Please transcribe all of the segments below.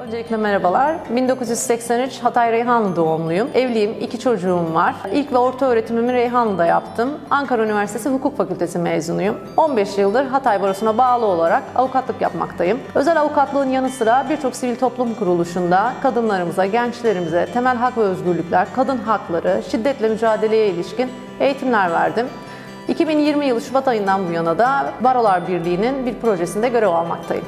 Öncelikle merhabalar. 1983 Hatay Reyhanlı doğumluyum. Evliyim, iki çocuğum var. İlk ve orta öğretimimi Reyhanlı'da yaptım. Ankara Üniversitesi Hukuk Fakültesi mezunuyum. 15 yıldır Hatay Barosu'na bağlı olarak avukatlık yapmaktayım. Özel avukatlığın yanı sıra birçok sivil toplum kuruluşunda kadınlarımıza, gençlerimize temel hak ve özgürlükler, kadın hakları, şiddetle mücadeleye ilişkin eğitimler verdim. 2020 yılı Şubat ayından bu yana da Barolar Birliği'nin bir projesinde görev almaktayım.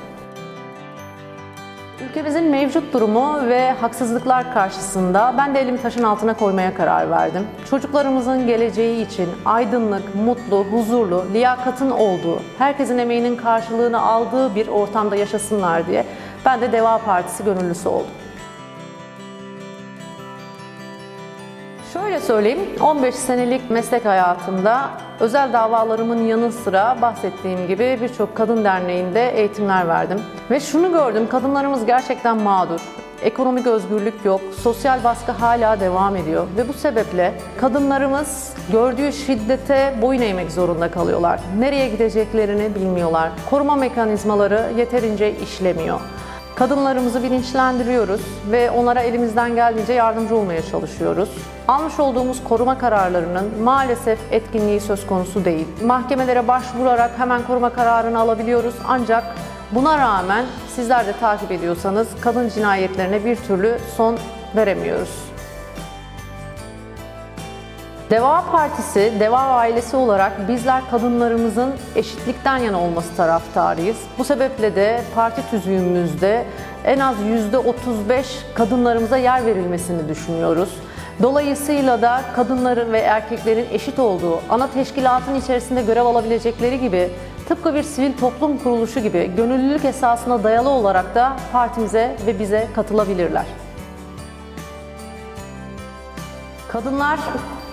Ülkemizin mevcut durumu ve haksızlıklar karşısında ben de elimi taşın altına koymaya karar verdim. Çocuklarımızın geleceği için aydınlık, mutlu, huzurlu, liyakatın olduğu, herkesin emeğinin karşılığını aldığı bir ortamda yaşasınlar diye ben de Deva Partisi gönüllüsü oldum. Şöyle söyleyeyim, 15 senelik meslek hayatımda özel davalarımın yanı sıra bahsettiğim gibi birçok kadın derneğinde eğitimler verdim. Ve şunu gördüm, kadınlarımız gerçekten mağdur. Ekonomik özgürlük yok, sosyal baskı hala devam ediyor ve bu sebeple kadınlarımız gördüğü şiddete boyun eğmek zorunda kalıyorlar. Nereye gideceklerini bilmiyorlar. Koruma mekanizmaları yeterince işlemiyor. Kadınlarımızı bilinçlendiriyoruz ve onlara elimizden geldiğince yardımcı olmaya çalışıyoruz. Almış olduğumuz koruma kararlarının maalesef etkinliği söz konusu değil. Mahkemelere başvurarak hemen koruma kararını alabiliyoruz ancak buna rağmen sizler de takip ediyorsanız kadın cinayetlerine bir türlü son veremiyoruz. Deva Partisi, Deva ailesi olarak bizler kadınlarımızın eşitlikten yana olması taraftarıyız. Bu sebeple de parti tüzüğümüzde en az %35 kadınlarımıza yer verilmesini düşünüyoruz. Dolayısıyla da kadınların ve erkeklerin eşit olduğu ana teşkilatın içerisinde görev alabilecekleri gibi tıpkı bir sivil toplum kuruluşu gibi gönüllülük esasına dayalı olarak da partimize ve bize katılabilirler. Kadınlar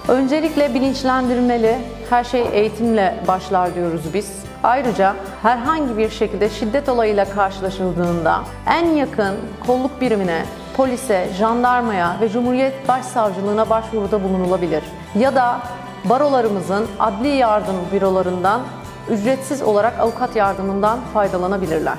öncelikle bilinçlendirmeli, her şey eğitimle başlar diyoruz biz. Ayrıca herhangi bir şekilde şiddet olayıyla karşılaşıldığında en yakın kolluk birimine, polise, jandarmaya ve Cumhuriyet Başsavcılığına başvuruda bulunulabilir. Ya da barolarımızın adli yardım bürolarından ücretsiz olarak avukat yardımından faydalanabilirler.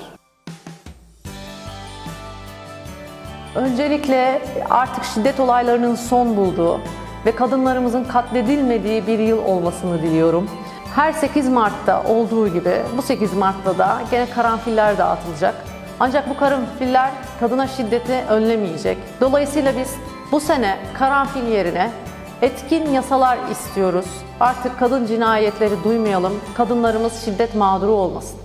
Öncelikle artık şiddet olaylarının son bulduğu ve kadınlarımızın katledilmediği bir yıl olmasını diliyorum. Her 8 Mart'ta olduğu gibi bu 8 Mart'ta da gene karanfiller dağıtılacak. Ancak bu karanfiller kadına şiddeti önlemeyecek. Dolayısıyla biz bu sene karanfil yerine etkin yasalar istiyoruz. Artık kadın cinayetleri duymayalım, kadınlarımız şiddet mağduru olmasın.